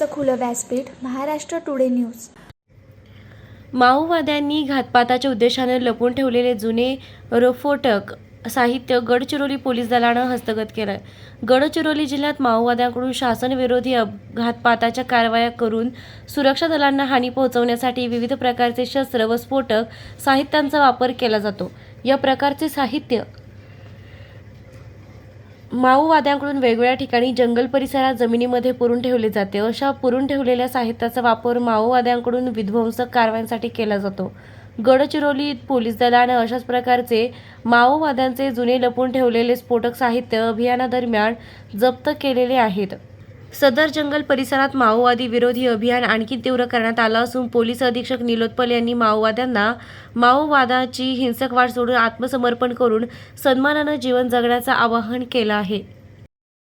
पु खुलं व्यासपीठ Maharashtra today news. माओवाद्यांनी घातपाताच्या उद्देशाने लपून ठेवलेले जुने रोफोटक साहित्य गडचिरोली पोलीस दलानं हस्तगत केलं. गडचिरोली जिल्ह्यात माओवाद्यांकडून शासनविरोधी घातपाताच्या कारवाया करून सुरक्षा दलांना हानी पोहोचवण्यासाठी विविध प्रकारचे शस्त्र व स्फोटक साहित्यांचा वापर केला जातो. या प्रकारचे साहित्य माओवाद्यांकडून वेगवेगळ्या ठिकाणी जंगल परिसरात जमिनीमध्ये पुरून ठेवले जाते. अशा पुरून ठेवलेल्या साहित्याचा वापर माओवाद्यांकडून विध्वंसक कारवायांसाठी केला जातो. गडचिरोली पोलीस दलानं अशाच प्रकारचे माओवाद्यांचे जुने लपून ठेवलेले स्फोटक साहित्य अभियानादरम्यान जप्त केलेले आहेत. सदर जंगल परिसरात माओवादी विरोधी अभियान आणखी तीव्र करण्यात आलं असून पोलीस अधीक्षक निलोत्पल यांनी माओवाद्यांना माओवादाची हिंसक वाढ सोडून आत्मसमर्पण करून सन्मानानं जीवन जगण्याचं आवाहन केलं आहे.